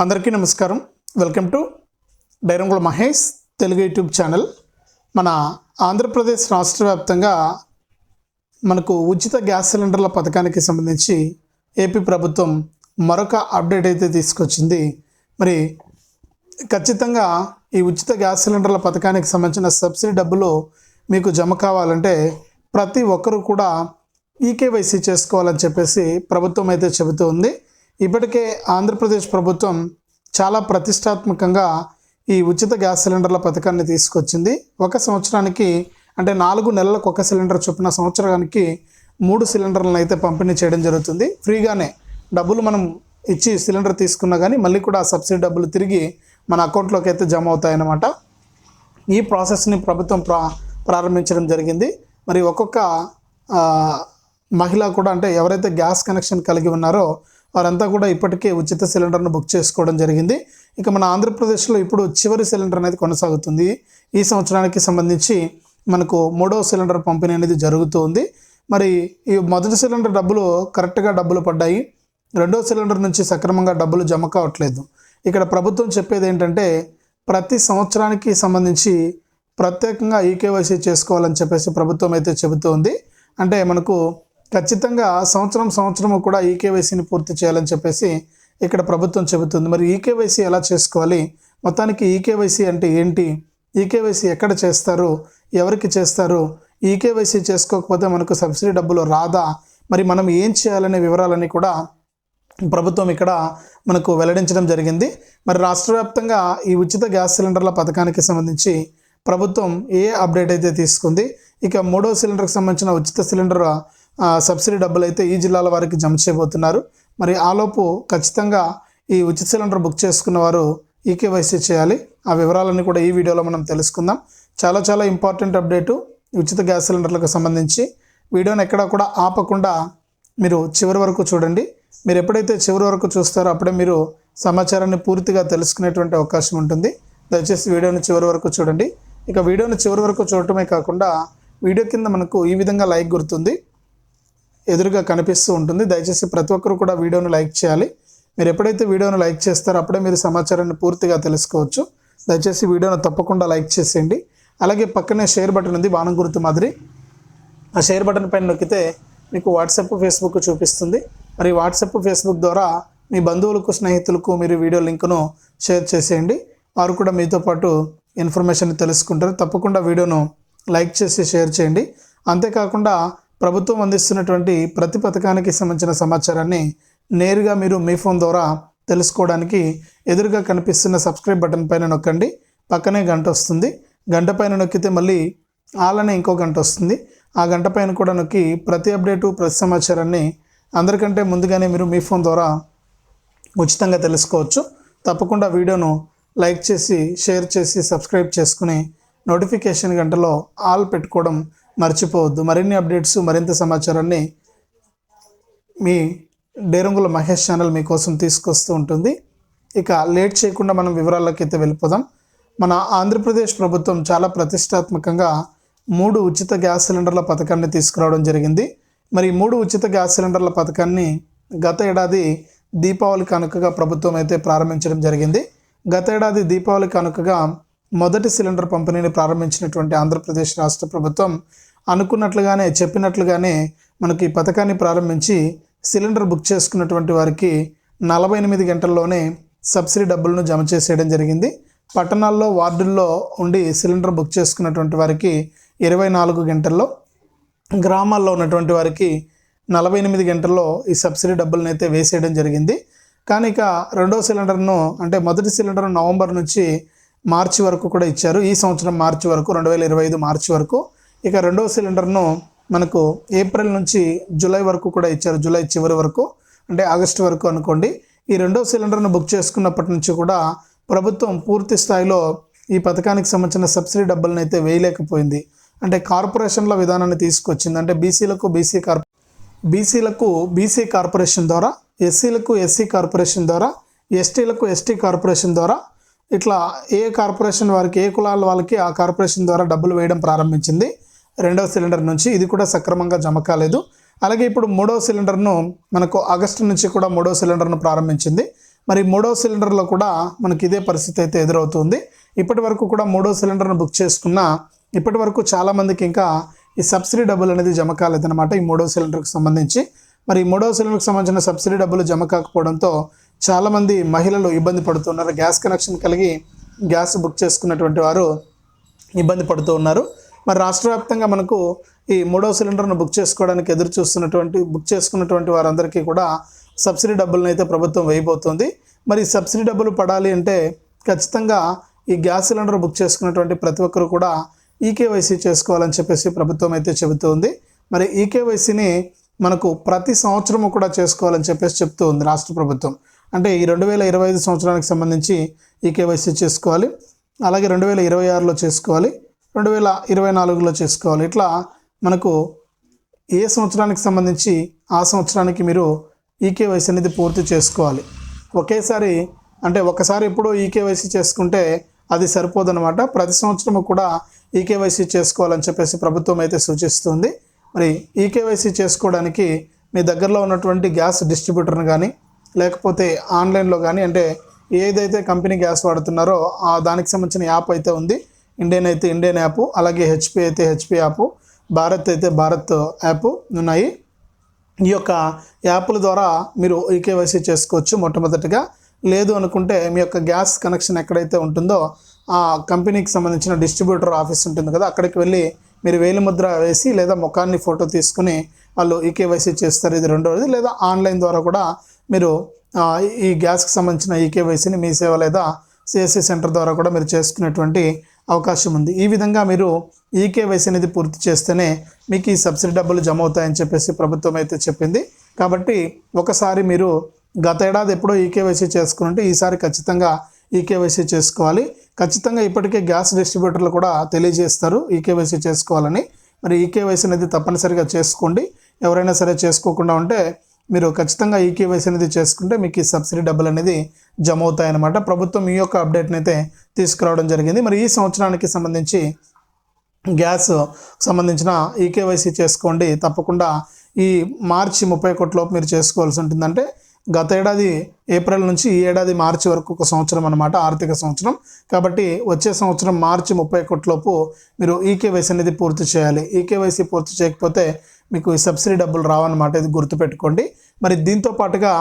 అందరికీ నమస్కారం. Welcome to డైరంగుల మహేష్ తెలుగు యూట్యూబ్ ఛానల్. మన ఆంధ్రప్రదేశ్ రాష్ట్ర వ్యాప్తంగా మనకు ఉచిత గ్యాస్ సిలిండర్ల పథకానికి సంబంధించి ఏపీ ప్రభుత్వం మరొక అప్డేట్ అయితే తీసుకొచ్చింది. మరి ఖచ్చితంగా ఈ ఉచిత గ్యాస్ సిలిండర్ల పథకానికి సంబంధించిన సబ్సిడీ డబ్బులు మీకు జమ కావాలంటే ప్రతి ఒక్కరూ కూడా ఈకేవైసీ చేసుకోవాలని చెప్పేసి ప్రభుత్వం అయితే చెబుతూ ఉంది. ఇప్పటికే ఆంధ్రప్రదేశ్ ప్రభుత్వం చాలా ప్రతిష్టాత్మకంగా ఈ ఉచిత గ్యాస్ సిలిండర్ల పథకాన్ని తీసుకొచ్చింది. ఒక సంవత్సరానికి అంటే నాలుగు నెలలకు ఒక సిలిండర్ చొప్పున సంవత్సరానికి మూడు సిలిండర్లను అయితే పంపిణీ చేయడం జరుగుతుంది. ఫ్రీగానే డబ్బులు మనం ఇచ్చి సిలిండర్ తీసుకున్నా కానీ మళ్ళీ కూడా ఆ సబ్సిడీ డబ్బులు తిరిగి మన అకౌంట్లోకి అయితే జమ అవుతాయన్నమాట. ఈ ప్రాసెస్ని ప్రభుత్వం ప్రా ప్రారంభించడం జరిగింది. మరి ఒక్కొక్క మహిళ కూడా అంటే ఎవరైతే గ్యాస్ కనెక్షన్ కలిగి ఉన్నారో వారంతా కూడా ఇప్పటికే ఉచిత సిలిండర్ను బుక్ చేసుకోవడం జరిగింది. ఇక మన ఆంధ్రప్రదేశ్లో ఇప్పుడు చివరి సిలిండర్ అనేది కొనసాగుతుంది. ఈ సంవత్సరానికి సంబంధించి మనకు మూడో సిలిండర్ పంపిణీ అనేది జరుగుతుంది. మరి ఈ మొదటి సిలిండర్ డబ్బులు కరెక్ట్గా డబ్బులు పడ్డాయి. రెండో సిలిండర్ నుంచి సక్రమంగా డబ్బులు జమ కావట్లేదు. ఇక్కడ ప్రభుత్వం చెప్పేది ఏంటంటే ప్రతి సంవత్సరానికి సంబంధించి ప్రత్యేకంగా ఈకేవైసీ చేసుకోవాలని చెప్పేసి ప్రభుత్వం అయితే చెబుతోంది. అంటే మనకు ఖచ్చితంగా సంవత్సరం సంవత్సరం కూడా ఈకేవైసీని పూర్తి చేయాలని చెప్పేసి ఇక్కడ ప్రభుత్వం చెబుతుంది. మరి ఈకేవైసీ ఎలా చేసుకోవాలి? మొత్తానికి ఈకేవైసీ అంటే ఏంటి? ఈకేవైసీ ఎక్కడ చేస్తారు? ఎవరికి చేస్తారు? ఈకేవైసీ చేసుకోకపోతే మనకు సబ్సిడీ డబ్బులు రాదా? మరి మనం ఏం చేయాలనే వివరాలని కూడా ప్రభుత్వం ఇక్కడ మనకు వెల్లడించడం జరిగింది. మరి రాష్ట్ర వ్యాప్తంగా ఈ ఉచిత గ్యాస్ సిలిండర్ల పథకానికి సంబంధించి ప్రభుత్వం ఏ అప్డేట్ అయితే తీసుకుంది? ఇక మూడో సిలిండర్కి సంబంధించిన ఉచిత సిలిండర్ సబ్సిడీ డబ్బులు అయితే ఈ జిల్లాల వారికి జమ చేయబోతున్నారు. మరి ఆలోపు ఖచ్చితంగా ఈ ఉచిత సిలిండర్ బుక్ చేసుకున్న వారు ఈకేవైసీ చేయాలి. ఆ వివరాలన్నీ కూడా ఈ వీడియోలో మనం తెలుసుకుందాం. చాలా చాలా ఇంపార్టెంట్ అప్డేటు ఉచిత గ్యాస్ సిలిండర్లకు సంబంధించి. వీడియోని ఎక్కడా కూడా ఆపకుండా మీరు చివరి వరకు చూడండి. మీరు ఎప్పుడైతే చివరి వరకు చూస్తారో అప్పుడే మీరు సమాచారాన్ని పూర్తిగా తెలుసుకునేటువంటి అవకాశం ఉంటుంది. దయచేసి వీడియోని చివరి వరకు చూడండి. ఇక వీడియోని చివరి వరకు చూడటమే కాకుండా వీడియో కింద మనకు ఈ విధంగా లైక్ గుర్తుంది. ఎదురుగా కనిపిస్తూ ఉంటుంది. దయచేసి ప్రతి ఒక్కరు కూడా వీడియోను లైక్ చేయాలి. మీరు ఎప్పుడైతే వీడియోను లైక్ చేస్తారో అప్పుడే మీరు సమాచారాన్ని పూర్తిగా తెలుసుకోవచ్చు. దయచేసి వీడియోను తప్పకుండా లైక్ చేసేయండి. అలాగే పక్కనే షేర్ బటన్ ఉంది బాణం గుర్తు మాదిరి. ఆ షేర్ బటన్ పైన నొక్కితే మీకు వాట్సాప్ ఫేస్బుక్ చూపిస్తుంది. మరి వాట్సాప్ ఫేస్బుక్ ద్వారా మీ బంధువులకు స్నేహితులకు మీరు వీడియో లింకును షేర్ చేసేయండి. వారు కూడా మీతో పాటు ఇన్ఫర్మేషన్ తెలుసుకుంటారు. తప్పకుండా వీడియోను లైక్ చేసి షేర్ చేయండి. అంతేకాకుండా ప్రభుత్వం అందిస్తున్నటువంటి ప్రతి పథకానికి సంబంధించిన సమాచారాన్ని నేరుగా మీరు మీ ఫోన్ ద్వారా తెలుసుకోవడానికి ఎదురుగా కనిపిస్తున్న సబ్స్క్రైబ్ బటన్ పైన నొక్కండి. పక్కనే గంట వస్తుంది. గంట పైన నొక్కితే మళ్ళీ ఆల్ ఇంకో గంట వస్తుంది. ఆ గంట పైన కూడా నొక్కి ప్రతి అప్డేటు ప్రతి సమాచారాన్ని అందరికంటే ముందుగానే మీరు మీ ఫోన్ ద్వారా ఉచితంగా తెలుసుకోవచ్చు. తప్పకుండా వీడియోను లైక్ చేసి షేర్ చేసి సబ్స్క్రైబ్ చేసుకుని నోటిఫికేషన్ గంటలో ఆల్ పెట్టుకోవడం మర్చిపోవద్దు. మరిన్ని అప్డేట్స్ మరింత సమాచారాన్ని మీ డేరంగుల మహేష్ ఛానల్ మీకోసం తీసుకొస్తూ ఉంటుంది. ఇక లేట్ చేయకుండా మనం వివరాల్లోకి అయితే వెళ్ళిపోదాం. మన ఆంధ్రప్రదేశ్ ప్రభుత్వం చాలా ప్రతిష్టాత్మకంగా మూడు ఉచిత గ్యాస్ సిలిండర్ల పథకాన్ని తీసుకురావడం జరిగింది. మరి మూడు ఉచిత గ్యాస్ సిలిండర్ల పథకాన్ని గత ఏడాది దీపావళి కానుకగా ప్రభుత్వం అయితే ప్రారంభించడం జరిగింది. గత ఏడాది దీపావళి కానుకగా మొదటి సిలిండర్ పంపిణీని ప్రారంభించినటువంటి ఆంధ్రప్రదేశ్ రాష్ట్ర ప్రభుత్వం అనుకున్నట్లుగానే చెప్పినట్లుగానే మనకి ఈ పథకాన్ని ప్రారంభించి సిలిండర్ బుక్ చేసుకున్నటువంటి వారికి నలభై ఎనిమిది గంటల్లోనే సబ్సిడీ డబ్బులను జమ చేసేయడం జరిగింది. పట్టణాల్లో వార్డుల్లో ఉండి సిలిండర్ బుక్ చేసుకున్నటువంటి వారికి ఇరవై నాలుగు గంటల్లో గ్రామాల్లో ఉన్నటువంటి వారికి నలభై ఎనిమిది గంటల్లో ఈ సబ్సిడీ డబ్బులను అయితే వేసేయడం జరిగింది. కానీ ఇక రెండో సిలిండర్ను అంటే మొదటి సిలిండర్ నవంబర్ నుంచి మార్చి వరకు కూడా ఇచ్చారు. ఈ సంవత్సరం మార్చి వరకు రెండు వేల ఇరవై ఐదు మార్చి వరకు. ఇక రెండో సిలిండర్ను మనకు ఏప్రిల్ నుంచి జూలై వరకు కూడా ఇచ్చారు. జూలై చివరి వరకు అంటే ఆగస్టు వరకు అనుకోండి. ఈ రెండో సిలిండర్ను బుక్ చేసుకున్నప్పటి నుంచి కూడా ప్రభుత్వం పూర్తి స్థాయిలో ఈ పథకానికి సంబంధించిన సబ్సిడీ డబ్బులను అయితే వేయలేకపోయింది. అంటే కార్పొరేషన్ల విధానాన్ని తీసుకొచ్చింది. అంటే బీసీలకు బీసీ కార్పొ బీసీలకు బీసీ కార్పొరేషన్ ద్వారా ఎస్సీలకు ఎస్సీ కార్పొరేషన్ ద్వారా ఎస్టీలకు ఎస్టీ కార్పొరేషన్ ద్వారా ఇట్లా ఏ కార్పొరేషన్ వారికి ఏ కులాల వాళ్ళకి ఆ కార్పొరేషన్ ద్వారా డబ్బులు వేయడం ప్రారంభించింది. రెండవ సిలిండర్ నుంచి ఇది కూడా సక్రమంగా జమ కాలేదు. అలాగే ఇప్పుడు మూడో సిలిండర్ను మనకు ఆగస్టు నుంచి కూడా మూడో సిలిండర్ను ప్రారంభించింది. మరి మూడో సిలిండర్లో కూడా మనకి ఇదే పరిస్థితి అయితే ఎదురవుతుంది. ఇప్పటి వరకు కూడా మూడో సిలిండర్ను బుక్ చేసుకున్న ఇప్పటి వరకు చాలామందికి ఇంకా ఈ సబ్సిడీ డబ్బులు అనేది జమ కాలేదన్నమాట ఈ మూడో సిలిండర్కి సంబంధించి. మరి ఈ మూడో సిలిండర్కి సంబంధించిన సబ్సిడీ డబ్బులు జమ కాకపోవడంతో చాలామంది మహిళలు ఇబ్బంది పడుతున్నారు. గ్యాస్ కనెక్షన్ కలిగి గ్యాస్ బుక్ చేసుకున్నటువంటి వారు ఇబ్బంది పడుతూ ఉన్నారు. మరి రాష్ట్ర వ్యాప్తంగా మనకు ఈ మూడో సిలిండర్ను బుక్ చేసుకోవడానికి ఎదురు చూస్తున్నటువంటి బుక్ చేసుకున్నటువంటి వారందరికీ కూడా సబ్సిడీ డబ్బులను అయితే ప్రభుత్వం వేయబోతుంది. మరి సబ్సిడీ డబ్బులు పడాలి అంటే ఖచ్చితంగా ఈ గ్యాస్ సిలిండర్ బుక్ చేసుకున్నటువంటి ప్రతి ఒక్కరు కూడా ఈకేవైసీ చేసుకోవాలని చెప్పేసి ప్రభుత్వం అయితే చెబుతుంది. మరి ఈకేవైసీని మనకు ప్రతి సంవత్సరము కూడా చేసుకోవాలని చెప్పేసి చెప్తూ ఉంది రాష్ట్ర ప్రభుత్వం. అంటే ఈ రెండు వేల ఇరవై ఐదు సంవత్సరానికి సంబంధించి ఈ కేవైసీ చేసుకోవాలి. అలాగే రెండు వేల ఇరవై ఆరులో చేసుకోవాలి. రెండు వేల ఇరవై నాలుగులో చేసుకోవాలి. ఇట్లా మనకు ఏ సంవత్సరానికి సంబంధించి ఆ సంవత్సరానికి మీరు ఈకేవైసీ అనేది పూర్తి చేసుకోవాలి. ఒకేసారి అంటే ఒకసారి ఎప్పుడో ఈకేవైసీ చేసుకుంటే అది సరిపోదన్నమాట. ప్రతి సంవత్సరము కూడా ఈకేవైసీ చేసుకోవాలని చెప్పేసి ప్రభుత్వం అయితే సూచిస్తుంది. మరి ఈకేవైసీ చేసుకోవడానికి మీ దగ్గరలో ఉన్నటువంటి గ్యాస్ డిస్ట్రిబ్యూటర్ని కానీ లేకపోతే ఆన్లైన్లో కానీ అంటే ఏదైతే కంపెనీ గ్యాస్ వాడుతున్నారో ఆ దానికి సంబంధించిన యాప్ అయితే ఉంది. ఇండియన్ అయితే ఇండియన్ యాప్ అలాగే హెచ్పి అయితే హెచ్పి యాప్ భారత్ అయితే భారత్ యాప్ ఉన్నాయి. ఈ యొక్క యాప్ల ద్వారా మీరు ఈకేవైసీ చేసుకోవచ్చు మొట్టమొదటిగా. లేదు అనుకుంటే మీ యొక్క గ్యాస్ కనెక్షన్ ఎక్కడైతే ఉంటుందో ఆ కంపెనీకి సంబంధించిన డిస్ట్రిబ్యూటర్ ఆఫీస్ ఉంటుంది కదా అక్కడికి వెళ్ళి మీరు వేలి ముద్ర వేసి లేదా ముఖాన్ని ఫోటో తీసుకుని వాళ్ళు ఈకేవైసీ చేస్తారు ఇది రెండవది. లేదా ఆన్లైన్ ద్వారా కూడా మీరు ఈ గ్యాస్కి సంబంధించిన ఈకేవైసీని మీ సేవ లేదా సిఎస్సి సెంటర్ ద్వారా కూడా మీరు చేసుకునేటువంటి అవకాశం ఉంది. ఈ విధంగా మీరు ఈకేవైసీ అనేది పూర్తి చేస్తేనే మీకు ఈ సబ్సిడీ డబ్బులు జమ అవుతాయని చెప్పేసి ప్రభుత్వం అయితే చెప్పింది. కాబట్టి ఒకసారి మీరు గత ఏడాది ఎప్పుడో ఈకేవైసీ చేసుకుంటే ఈసారి ఖచ్చితంగా ఈకేవైసీ చేసుకోవాలి. ఖచ్చితంగా ఇప్పటికే గ్యాస్ డిస్ట్రిబ్యూటర్లు కూడా తెలియజేస్తారు ఈకేవైసీ చేసుకోవాలని. మరి ఈకేవైసీ అనేది తప్పనిసరిగా చేసుకోండి. ఎవరైనా సరే చేసుకోకుండా ఉంటే మీరు ఖచ్చితంగా ఈకేవైసీ అనేది చేసుకుంటే మీకు ఈ సబ్సిడీ డబ్బులు అనేది జమ అవుతాయన్నమాట ప్రభుత్వం ఈ యొక్క అప్డేట్ని అయితే తీసుకురావడం జరిగింది. మరి ఈ సంవత్సరానికి సంబంధించి గ్యాస్ సంబంధించిన ఈకేవైసీ చేసుకోండి. తప్పకుండా ఈ మార్చి ముప్పై ఒకటిలోపు మీరు చేసుకోవాల్సి ఉంటుందంటే గత ఏడాది ఏప్రిల్ నుంచి ఈ ఏడాది మార్చి వరకు ఒక సంవత్సరం అనమాట ఆర్థిక సంవత్సరం. కాబట్టి వచ్చే సంవత్సరం మార్చి ముప్పై ఒకటిలోపు మీరు ఈకేవైసీ అనేది పూర్తి చేయాలి. ఈకేవైసీ పూర్తి చేయకపోతే మీకు ఈ సబ్సిడీ డబ్బులు రావన్నమాట ఇది గుర్తుపెట్టుకోండి. మరి దీంతో పాటుగా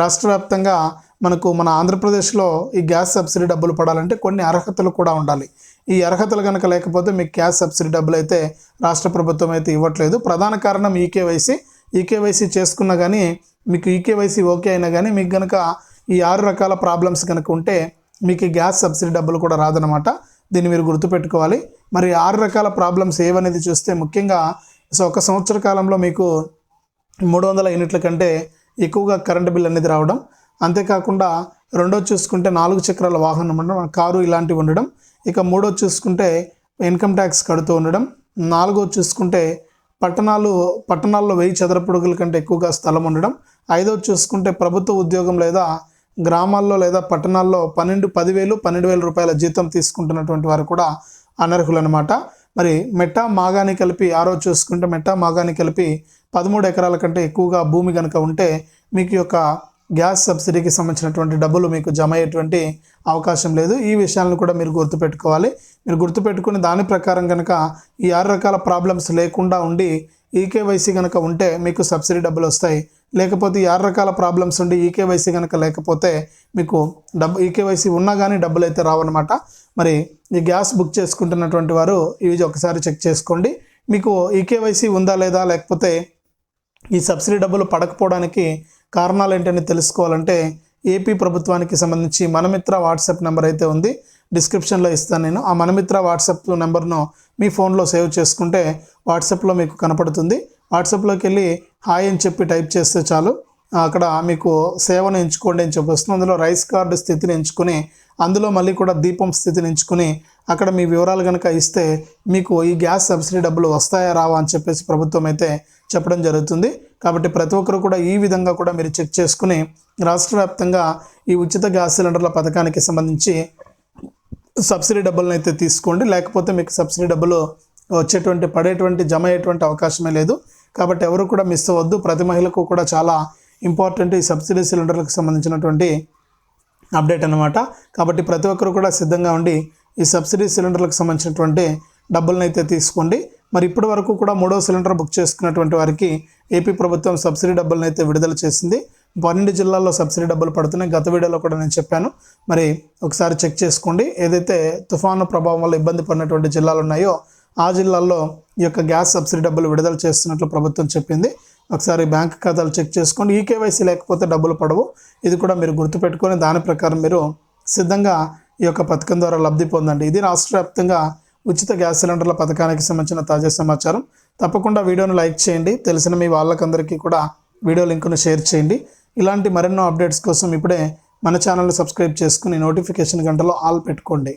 రాష్ట్ర వ్యాప్తంగా మనకు మన ఆంధ్రప్రదేశ్లో ఈ గ్యాస్ సబ్సిడీ డబ్బులు పడాలంటే కొన్ని అర్హతలు కూడా ఉండాలి. ఈ అర్హతలు కనుక లేకపోతే మీకు గ్యాస్ సబ్సిడీ డబ్బులు అయితే రాష్ట్ర ప్రభుత్వం అయితే ఇవ్వట్లేదు. ప్రధాన కారణం ఈకేవైసీ. ఈకేవైసీ చేసుకున్నా కానీ మీకు ఈకేవైసీ ఓకే అయినా కానీ మీకు కనుక ఈ ఆరు రకాల ప్రాబ్లమ్స్ కనుక ఉంటే మీకు ఈ గ్యాస్ సబ్సిడీ డబ్బులు కూడా రాదనమాట దీన్ని మీరు గుర్తుపెట్టుకోవాలి. మరి ఆరు రకాల ప్రాబ్లమ్స్ ఏవనేది చూస్తే ముఖ్యంగా సో ఒక సంవత్సర కాలంలో మీకు మూడు వందల యూనిట్ల కంటే ఎక్కువగా కరెంటు బిల్ అనేది రావడం అంతేకాకుండా రెండో చూసుకుంటే నాలుగు చక్రాల వాహనం ఉండడం కారు ఇలాంటివి ఉండడం ఇక మూడో చూసుకుంటే ఇన్కమ్ ట్యాక్స్ కడుతూ ఉండడం నాలుగో చూసుకుంటే పట్టణాలు పట్టణాల్లో వెయ్యి చదరపుడుగుల కంటే ఎక్కువగా స్థలం ఉండడం ఐదో చూసుకుంటే ప్రభుత్వ ఉద్యోగం లేదా గ్రామాల్లో లేదా పట్టణాల్లో పన్నెండు పదివేలు పన్నెండు వేల రూపాయల జీతం తీసుకుంటున్నటువంటి వారు కూడా అనర్హులు అనమాట మరి మెట్టా మాగాని కలిపి ఆరో చూసుకుంటే మెట్టా మాగాని కలిపి పదమూడు ఎకరాల కంటే ఎక్కువగా భూమి కనుక ఉంటే మీకు యొక్క గ్యాస్ సబ్సిడీకి సంబంధించినటువంటి డబ్బులు మీకు జమ అయ్యేటువంటి అవకాశం లేదు. ఈ విషయాలను కూడా మీరు గుర్తుపెట్టుకోవాలి. మీరు గుర్తుపెట్టుకుని దాని ప్రకారం కనుక ఈ ఆరు రకాల ప్రాబ్లమ్స్ లేకుండా ఉండి ఈకేవైసీ కనుక ఉంటే మీకు సబ్సిడీ డబ్బులు వస్తాయి. లేకపోతే ఈ ఆరు రకాల ప్రాబ్లమ్స్ ఉండి ఈకేవైసీ కనుక లేకపోతే మీకు డబ్బు ఈకేవైసీ ఉన్నా కానీ డబ్బులు అయితే రావన్నమాట. మరి ఈ గ్యాస్ బుక్ చేసుకుంటున్నటువంటి వారు ఇవి ఒకసారి చెక్ చేసుకోండి. మీకు ఈకేవైసీ ఉందా లేదా లేకపోతే ఈ సబ్సిడీ డబ్బులు పడకపోవడానికి కారణాలు ఏంటని తెలుసుకోవాలంటే ఏపీ ప్రభుత్వానికి సంబంధించి మనమిత్ర వాట్సాప్ నెంబర్ అయితే ఉంది. డిస్క్రిప్షన్లో ఇస్తాను నేను. ఆ మనమిత్ర వాట్సాప్ నెంబర్ను మీ ఫోన్లో సేవ్ చేసుకుంటే వాట్సాప్లో మీకు కనపడుతుంది. వాట్సాప్లోకి వెళ్ళి హాయ్ అని చెప్పి టైప్ చేస్తే చాలు. అక్కడ మీకు సేవను ఎంచుకోండి అని చెప్పి వస్తుంది. అందులో రైస్ కార్డు స్థితిని ఎంచుకుని అందులో మళ్ళీ కూడా దీపం స్థితిని ఎంచుకుని అక్కడ మీ వివరాలు కనుక ఇస్తే మీకు ఈ గ్యాస్ సబ్సిడీ డబ్బులు వస్తాయా రావా అని చెప్పేసి ప్రభుత్వం అయితే చెప్పడం జరుగుతుంది. కాబట్టి ప్రతి ఒక్కరు కూడా ఈ విధంగా కూడా మీరు చెక్ చేసుకుని రాష్ట్ర వ్యాప్తంగా ఈ ఉచిత గ్యాస్ సిలిండర్ల పథకానికి సంబంధించి సబ్సిడీ డబ్బులను అయితే తీసుకోండి. లేకపోతే మీకు సబ్సిడీ డబ్బులు వచ్చేటువంటి పడేటువంటి జమ అయ్యేటువంటి అవకాశమే లేదు. కాబట్టి ఎవరు కూడా మిస్ అవ్వద్దు. ప్రతి మహిళకు కూడా చాలా ఇంపార్టెంట్ ఈ సబ్సిడీ సిలిండర్లకు సంబంధించినటువంటి అప్డేట్ అనమాట కాబట్టి ప్రతి ఒక్కరు కూడా సిద్ధంగా ఉండి ఈ సబ్సిడీ సిలిండర్లకు సంబంధించినటువంటి డబ్బులను అయితే తీసుకోండి. మరి ఇప్పటి వరకు కూడా మూడో సిలిండర్ బుక్ చేసుకున్నటువంటి వారికి ఏపీ ప్రభుత్వం సబ్సిడీ డబ్బులను అయితే విడుదల చేసింది. పన్నెండు జిల్లాల్లో సబ్సిడీ డబ్బులు పడుతున్నాయి. గత వీడియోలో కూడా నేను చెప్పాను. మరి ఒకసారి చెక్ చేసుకోండి. ఏదైతే తుఫాను ప్రభావం వల్ల ఇబ్బంది పడినటువంటి జిల్లాలు ఉన్నాయో ఆ జిల్లాల్లో ఈ యొక్క గ్యాస్ సబ్సిడీ డబ్బులు విడుదల చేస్తున్నట్లు ప్రభుత్వం చెప్పింది. ఒకసారి బ్యాంక్ ఖాతాలు చెక్ చేసుకోండి. ఈ కేవైసీ లేకపోతే డబ్బులు పడవు. ఇది కూడా మీరు గుర్తుపెట్టుకొని దాని ప్రకారం మీరు సిద్ధంగా ఈ యొక్క పథకం ద్వారా లబ్ధి పొందండి. ఇది రాష్ట్ర వ్యాప్తంగా ఉచిత గ్యాస్ సిలిండర్ల పథకానికి సంబంధించిన తాజా సమాచారం. తప్పకుండా వీడియోను లైక్ చేయండి. తెలిసిన మీ వాళ్ళకందరికీ కూడా వీడియో లింకును షేర్ చేయండి. ఇలాంటి మరెన్నో అప్డేట్స్ కోసం ఇప్పుడే మన ఛానల్ని సబ్స్క్రైబ్ చేసుకుని నోటిఫికేషన్ గంటలో ఆల్ పెట్టుకోండి.